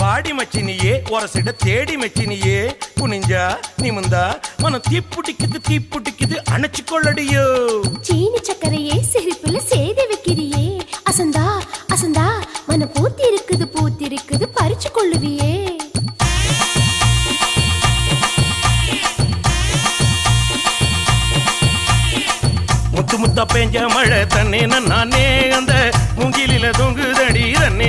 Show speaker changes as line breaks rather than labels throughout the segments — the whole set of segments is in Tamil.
வாடி மச்சினியே ஒரசிட தேடி மச்சினியே. குனிஞ்சா நிமிந்தா மனம் தீப்புட்டிக்குது தீப்புட்டிக்குது அணைச்சு கொள்ளடியோ
சீனி சக்கரையே சிரிப்புல சேதி வைக்கிறியே. அசந்தா அசந்தா மன பூத்தி இருக்குது பூத்தி இருக்குது பறிச்சு கொள்ளுவியே
பெஞ்ச மழை தன்னே நானே அந்த மூங்கிலில தொங்குதடி தன்னே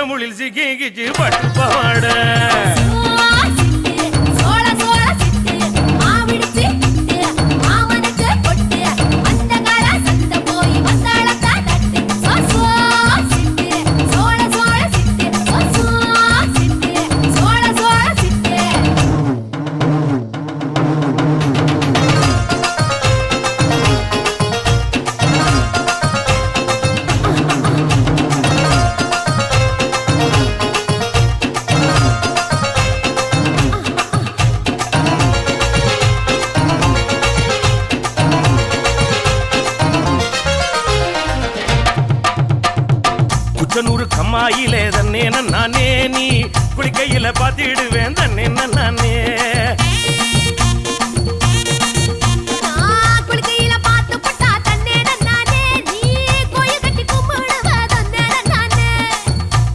மிசமுளில் சிக்கிச்சு பட்டு பாட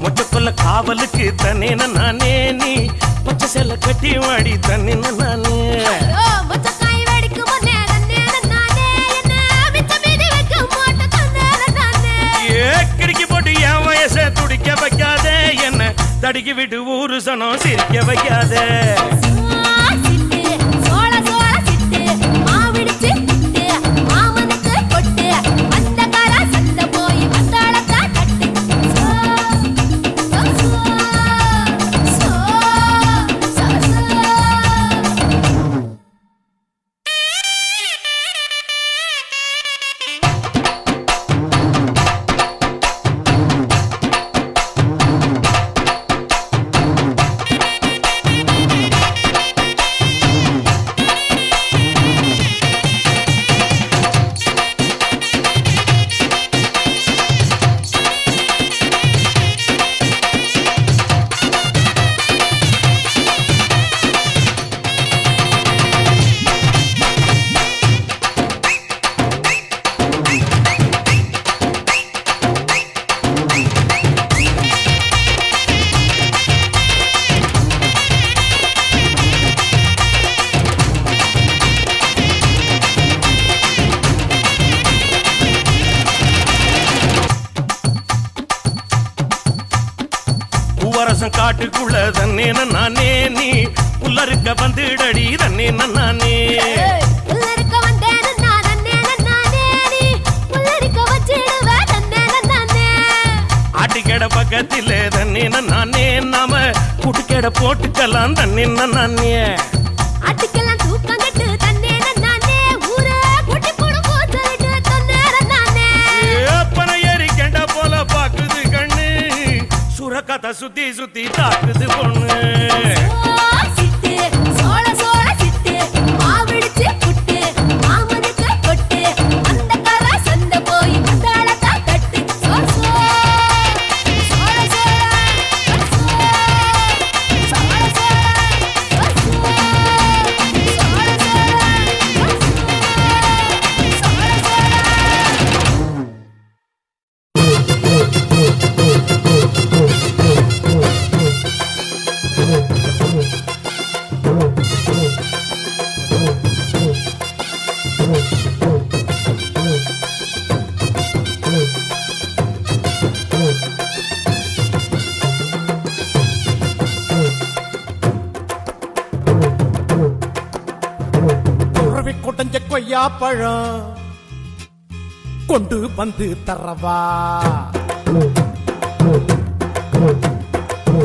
மொச்சக்கொல்ல காவலுக்கு தன்னே நானே நீ பச்சை செல்ல கட்டி வாடி தன்னே நானே கிடுக்கி போட்டு என் வயசை துடிக்க வைக்காத. என்ன தடுக்கி விட்டு ஊரு சனம் சிரிக்க வைக்காத. பக்கத்திலே தன்னே நானே. நாம குட்டுக்கடை போட்டுக்கலாம் தன்னே நானே.
ஆட்டுக்கெல்லாம் தூக்கம் கட்டு தன்னே நானே. ஊரே குட்டி போடு போட்டு தன்னே நானே.
ஏப்பன ஏறி கெண்ட போல பாக்குது கண்ணு. சுரக்கத்தை சுத்தி சுத்தி தாக்குது பொண்ணு.
பழம் கொண்டு வந்து தரவா.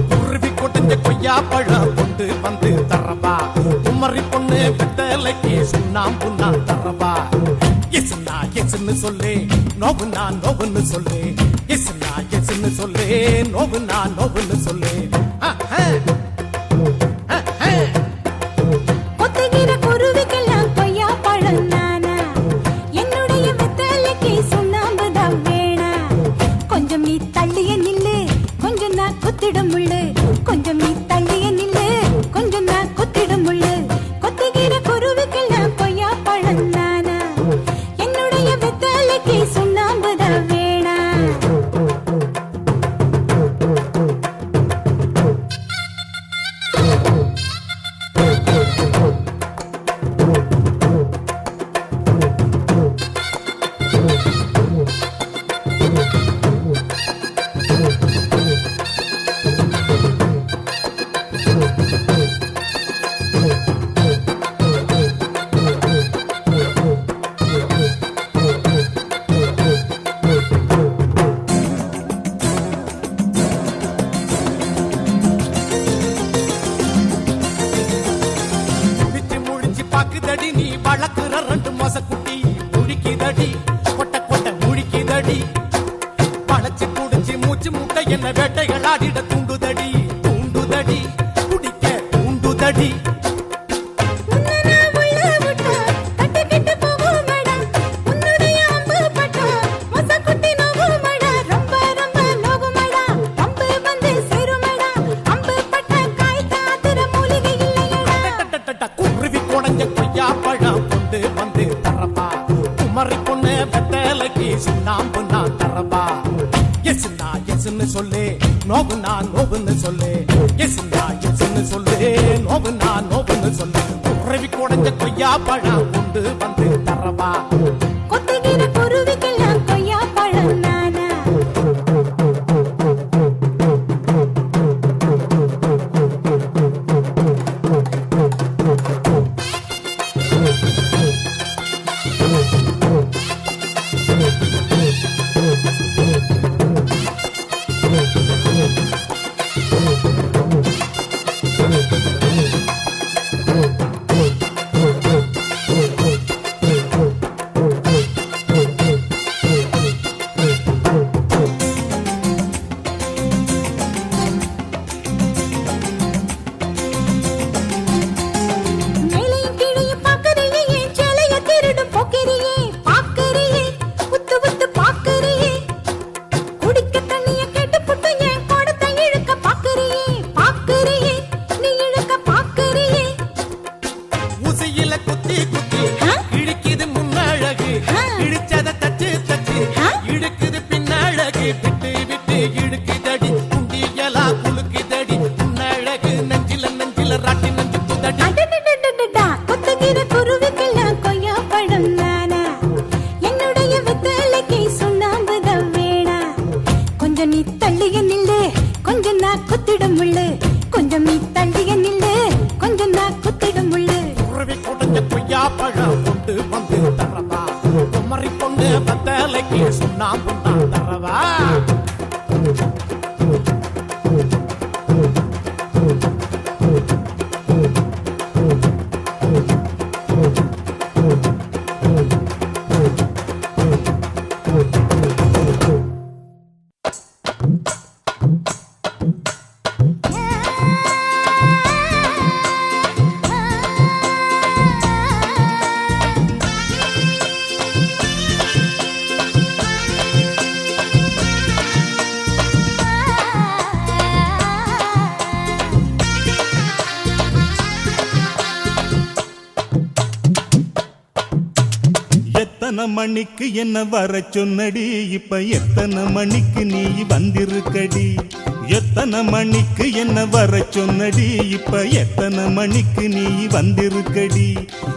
குருவி கொட்டிஞ்ச கொய்யா பழம் கொண்டு வந்து தரவா. குமரி பொண்ணு விட்டலைக்கு சுண்ணாம் புண்ணா தரவா. எசுனா எசுன்னு சொல்லு நோவுனா நோவுன்னு சொல்லு. எசுனா எசுன்னு சொல்லு நான் நோவுன்னு சொல்லு. என்ன வேட்டைகள் ஆடிட தூண்டுதடி ನೋವು ನಾ ನೋವು ಸೊಲ್ಲ
எத்தனை மணிக்கு என்ன வர சொன்னடி? இப்ப எத்தனை மணிக்கு நீ வந்திருக்கடி? எத்தனை மணிக்கு என்ன வர சொன்னடி? இப்ப எத்தனை மணிக்கு நீ வந்திருக்கடி?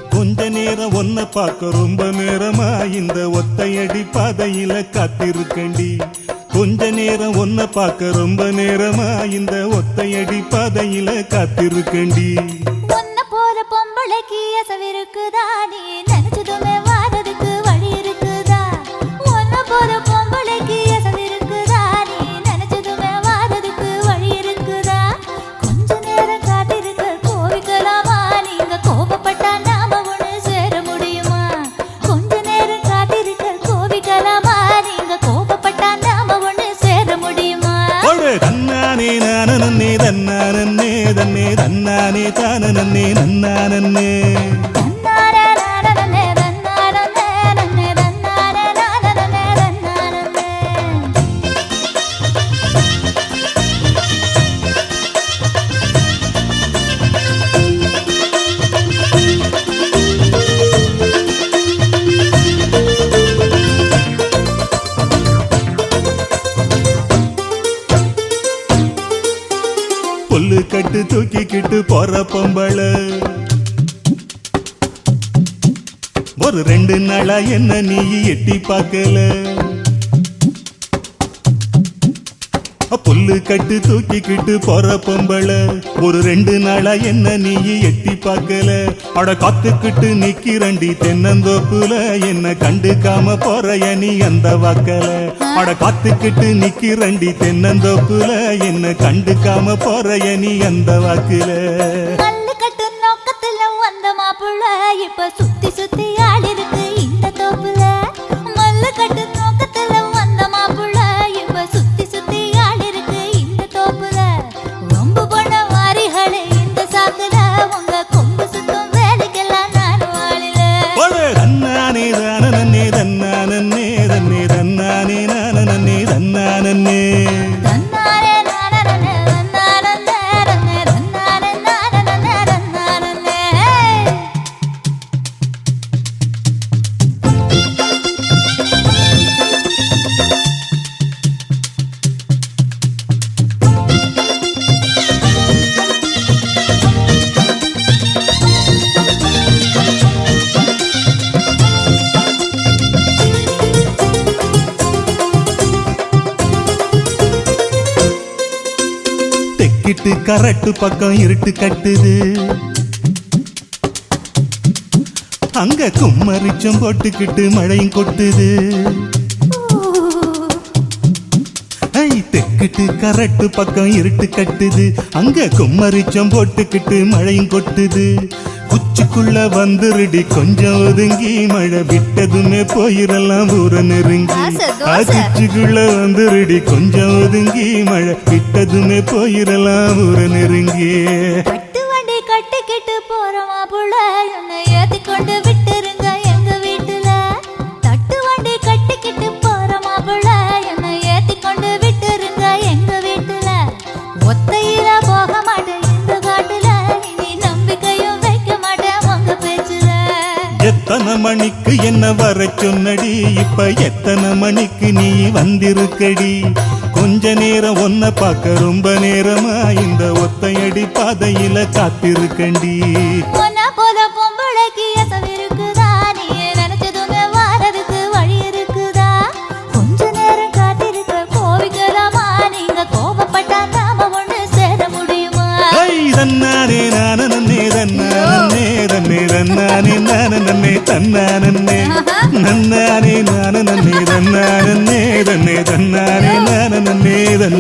கொஞ்ச நேரம் ஒன்ன பார்க்க ரொம்ப நேரமா? இந்த ஒத்தையடி பாதையில காத்திருக்கண்டி கொஞ்ச நேரம் ஒன்ன பார்க்க ரொம்ப நேரமா? இந்த ஒத்தையடி பாதையில காத்திருக்கண்டி
பொண்ண போற பொம்பளைக்கு அசவிருக்குதானே തന്നാനേ നാനനന്നേ തന്നാനന്നേ തന്നെ തന്നാനേ താനനന്നേ
നന്നാനന്നേ. போற பொம்பளை ஒரு ரெண்டு நாளா என்ன நீ எட்டி பார்க்கல. புல்லு கட்டு தூக்கிக்கிட்டு போற பொம்பளை ஒரு ரெண்டு நாளா என்ன நீ எட்டி பார்க்கல. அட காத்துக்கிட்டு நிக்கிறண்டி தென்னந்தோப்புல. என்ன கண்டுக்காம போறைய நீ அந்த வாக்கல. அட காத்துக்கிட்டு நிக்கிறண்டி தென்னந்தோப்புல. என்ன கண்டுக்காம போறைய நீ அந்த வாக்குல.
கட்டு நோக்கத்துல வந்த மாப்பிள்ள. இப்ப சுத்தி சுத்தி ஆடி
இருட்டு கரட்டு பக்கம் இருட்டு கட்டுது. அங்க கும்மரிச்சம் போட்டுக்கிட்டு மழையும் கொட்டுது. தெக்கிட்டு கரட்டு பக்கம் இருட்டு கட்டுது. அங்க கும்மரிச்சம் போட்டுக்கிட்டு மழையும் கொட்டுது. குச்சிக்குள்ள வந்துருடி. கொஞ்சம் ஒதுங்கி மழை விட்டதுமே போயிரலாம் ஊர நெருங்கி. குச்சிக்குள்ள வந்துருடி. கொஞ்சம் ஒதுங்கி மழை விட்டதுமே போயிரலாம் ஊர நெருங்கி.
கட்டிக்கிட்டு போற மாப்புள்ள என்னை ஏத்தி கொண்டு
மணிக்கு என்ன வர சொன்னடி? இப்ப எத்தனை மணிக்கு நீ வந்திருக்கடி? கொஞ்ச நேரம் ஒன்ன பார்க்க ரொம்ப நேரமா? இந்த ஒத்தையடி பாதையில காத்திருக்கண்டி. தன்னானே நானே தன்னே தன்னானே நானே தன்னானே நன்னானே நானே தன்னானே தன்னே தன்னானே நானே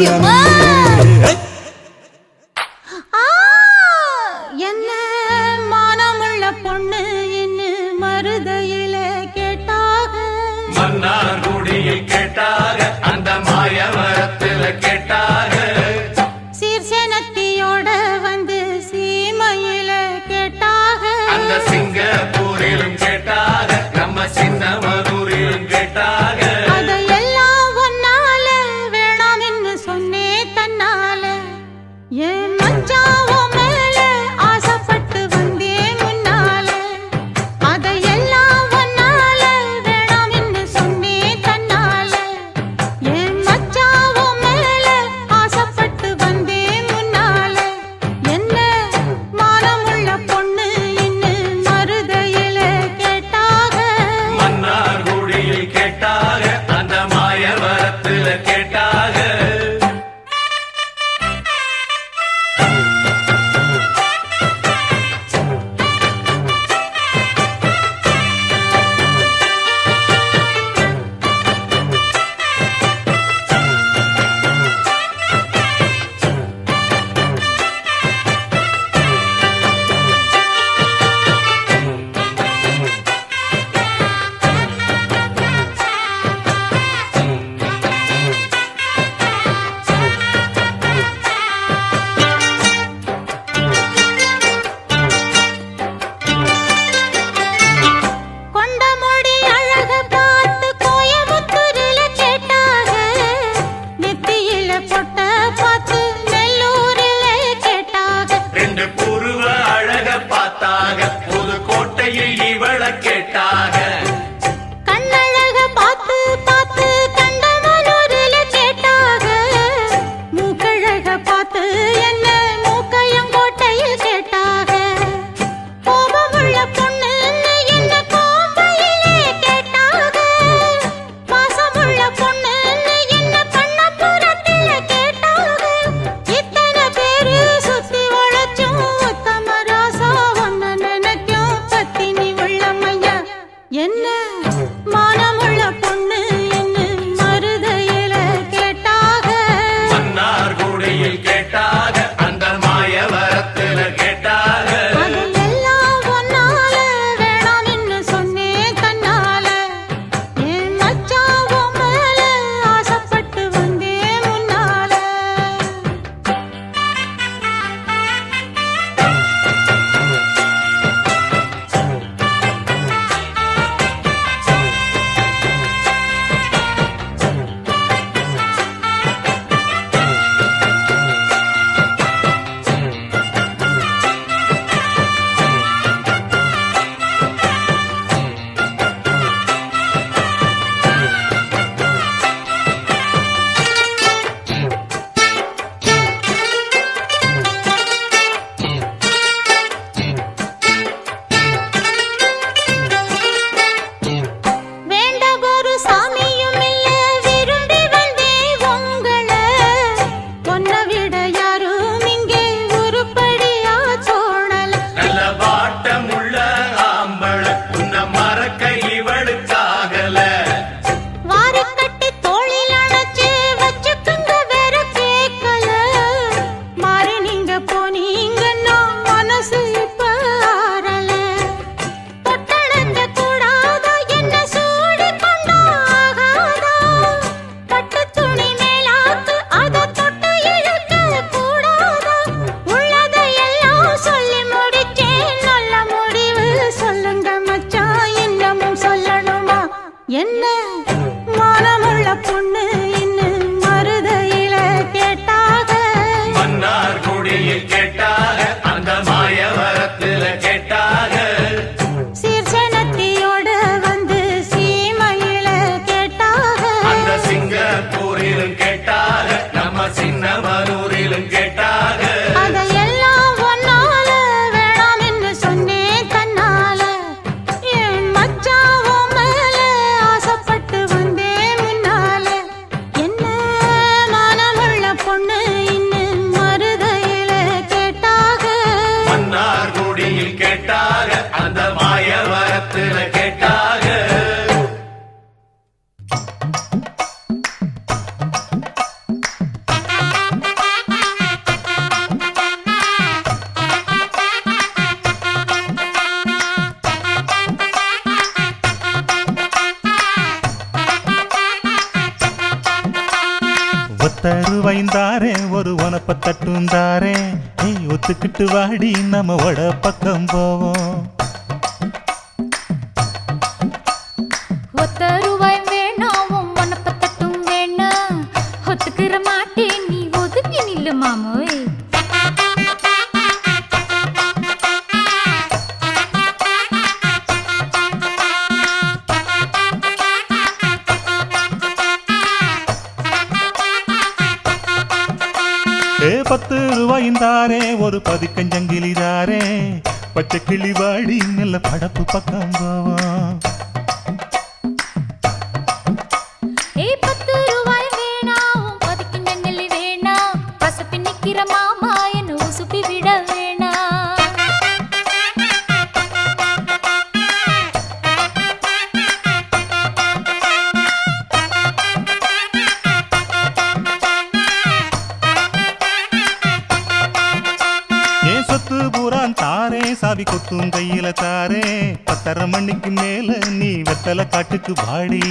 தட்டும் தாரே நீ ஒத்துக்கிட்டு வாடி நம்ம வட பக்கம் போவோம்.
கிளிவாடி நல்ல
படப்பு பக்கம் போவோம் தரமணிக்கு மேல நீ வெத்தலை காட்டுக்கு பாடி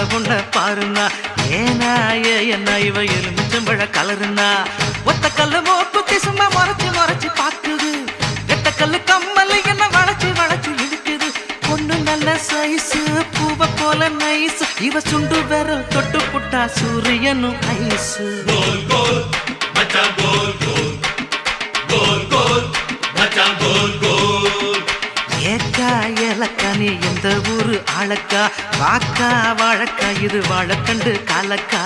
அந்த பொண்ண பாருன்னா ஏனா என்ன இவ எலுமிச்சம்பழ கலருன்னா ஒத்த கல்லு மோப்புக்கு சும்மா மறைச்சு மறைச்சு பாக்குது எத்த கல்லு கம்மல் என்ன வளைச்சு வளைச்சு இழுக்குது. பொண்ணு நல்ல சைஸு பூவை போல நைஸ் இவ சுண்டு விரல் தொட்டு புட்டா சூரியனும் ஐஸு
கோல் கோல் மச்சான் கோல் கோல்.
நானே எந்த ஊரு அழக்கா வாக்கா வாழக்கா இது வாழக்கண்டு காலக்கா.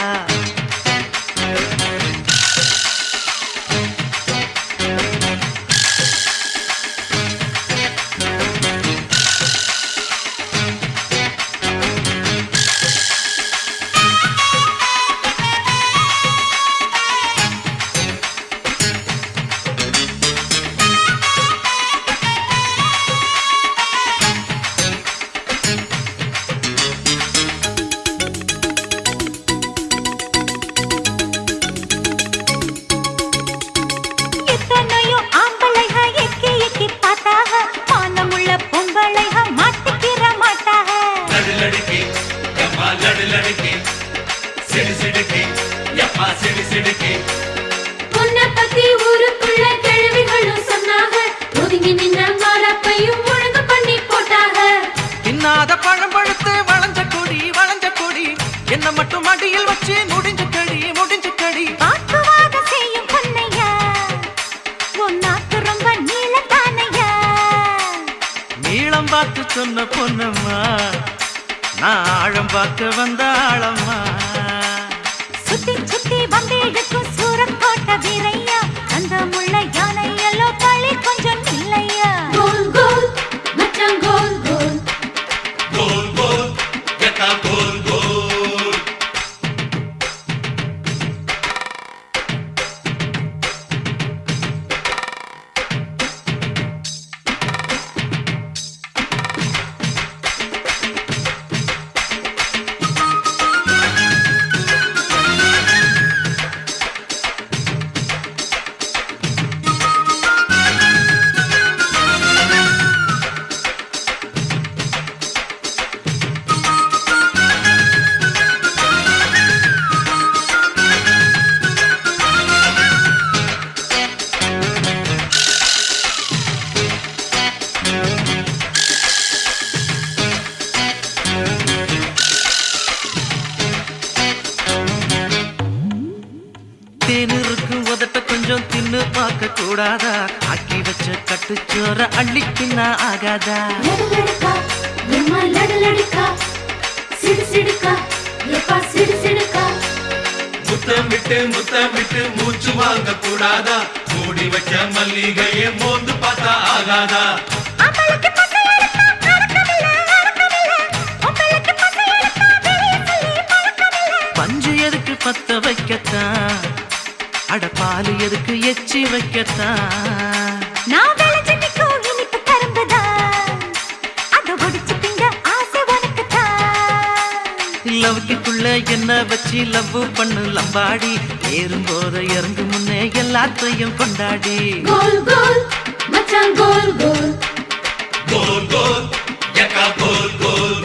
கூடாதா? ஆக்கி வச்ச கட்டுச்சோற அள்ளிக்கின்னா ஆகாதா?
லடுலடுக்கா எம்மா லடுலடுக்கா? சிடு சிடுக்கா எப்பா சிடு சிடுக்கா
முத்தம் விட்டு முத்தம் விட்டு மூச்சு வாங்க கூடாதா? மூடி வச்ச மல்லிகையை மோந்து பார்த்தா ஆகாதா.
பஞ்சு எதுக்கு பத்த வைக்கத்தான்? அட பால் எதுக்கு எச்சி வைக்கத்தான்?
நான்.
லவ்க்குள்ள என்ன வச்சு லவ் பண்ணு லம்பாடி. ஏறும் போத இறங்கு முன்னே எல்லாத்தையும் கொண்டாடி.
கோல் கோல் மச்சான் கோல் கோல்.
கோல் கோல் கோல் கோல்.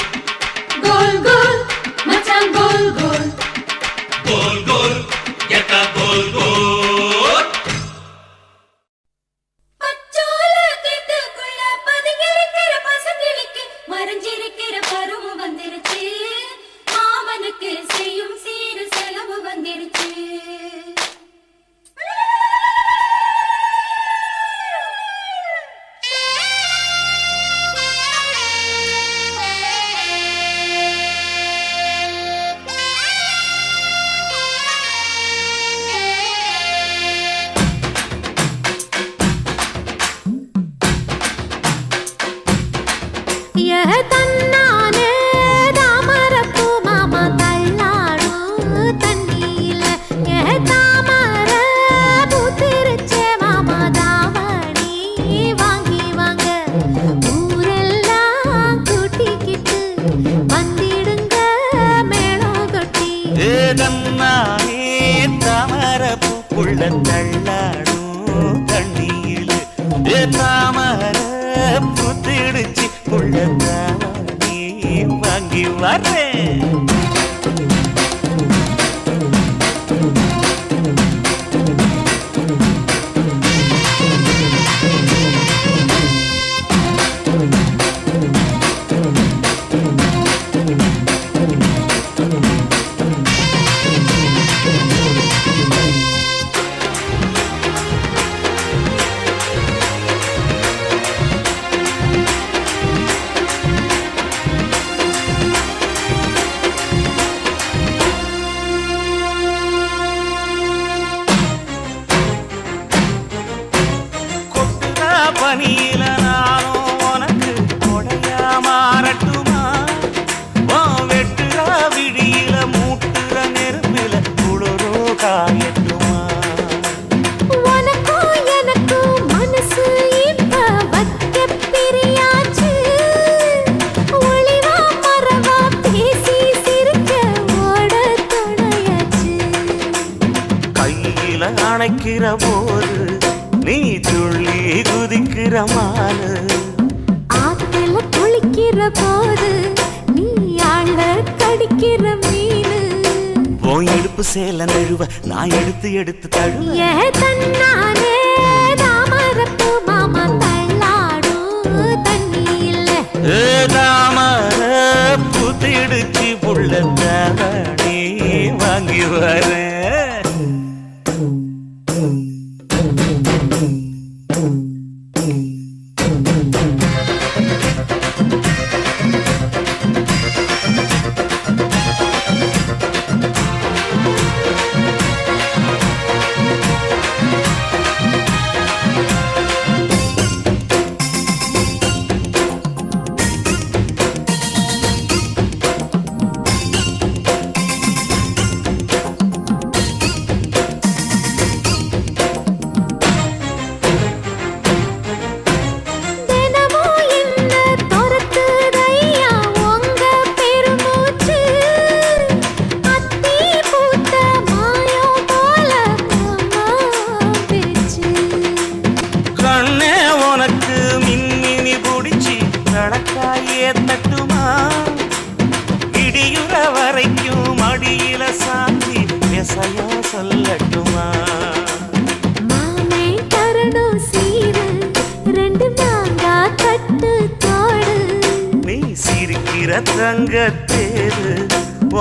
கொட்டுற இடுப்பு சேல நழுவ நான் எடுத்து எடுத்து தழுவ.
ஏ தன்னானே தாமரப்பூ மாமா தள்ளாடும் தண்ணி இல்ல
தாமர புத்திடுச்சு புள்ள தவணி வாங்கி வரேன். இடியுற வரைக்கும் அடியில சாஞ்சி விசையா சொல்லட்டுமா?
மாமே தரணும் சீரு ரெண்டு மாங்கா கட்டு தோடு.
நீ சிரிக்கிற தங்கத்தேரு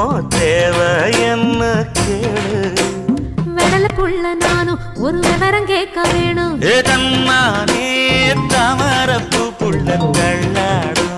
ஓ தேவை என்ன கேளு
கடலை புள்ள நானும் ஒரு விவரம் கேட்க வேணும்.
ஏ தன்னானே தாமரப்பூ புள்ள கள்ளாடும்